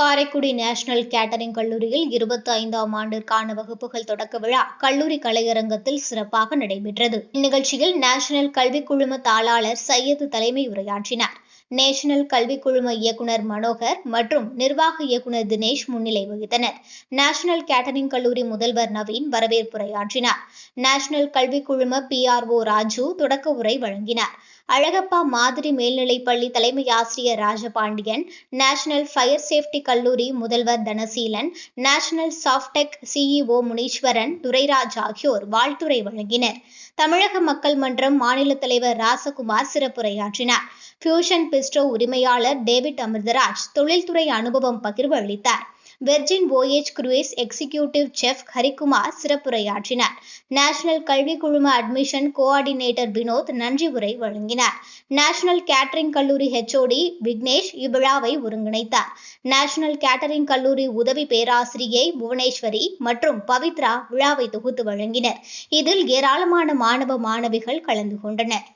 Karaikudi national catering கல்லூரியில் இருபத்தி ஐந்தாம் ஆண்டிற்கான வகுப்புகள் தொடக்க விழா கல்லூரி கலையரங்கத்தில் சிறப்பாக நடைபெற்றது. இந்நிகழ்ச்சியில் நேஷனல் கல்விக் குழும தாளாளர் சையது தலைமை உரையாற்றினார். நேஷனல் கல்விக் குழும இயக்குனர் மனோகர் மற்றும் நிர்வாக இயக்குனர் தினேஷ் முன்னிலை வகித்தனர். நேஷனல் கேட்டரிங் கல்லூரி முதல்வர் நவீன் வரவேற்புரையாற்றினார் நேஷனல் கல்விக் குழும பிஆர்ஓ ராஜு தொடக்க உரை வழங்கினார். அழகப்பா மாதிரி மேல்நிலைப்பள்ளி தலைமை ஆசிரியர் ராஜபாண்டியன் நேஷனல் ஃபயர் சேஃப்டி கல்லூரி முதல்வர் Dhanaseelan national Softech CEO Muneeswaran Durairaj ஆகியோர் வாழ்த்துரை வழங்கினர். தமிழக மக்கள் மன்றம் மாநில தலைவர் ராசகுமார் சிறப்புரையாற்றினார். ஃபியூஷன் பிஸ்டோ உரிமையாளர் டேவிட் அமிர்தராஜ் தொழில்துறை அனுபவம் பகிர்வு அளித்தார். Virgin Voyages cruise executive chef Harikumar சிறப்புரையாற்றினார். நேஷனல் கல்வி குழும அட்மிஷன் கோஆர்டினேட்டர் வினோத் நன்றி உரை வழங்கினார். நேஷனல் கேட்டரிங் கல்லூரி ஹெச்ஓடி விக்னேஷ் இவ்விழாவை ஒருங்கிணைத்தார். நேஷனல் கேட்டரிங் கல்லூரி உதவி பேராசிரியை புவனேஸ்வரி மற்றும் பவித்ரா விழாவை தொகுத்து வழங்கினர். இதில் ஏராளமான மாணவ மாணவிகள் கலந்து கொண்டனர்.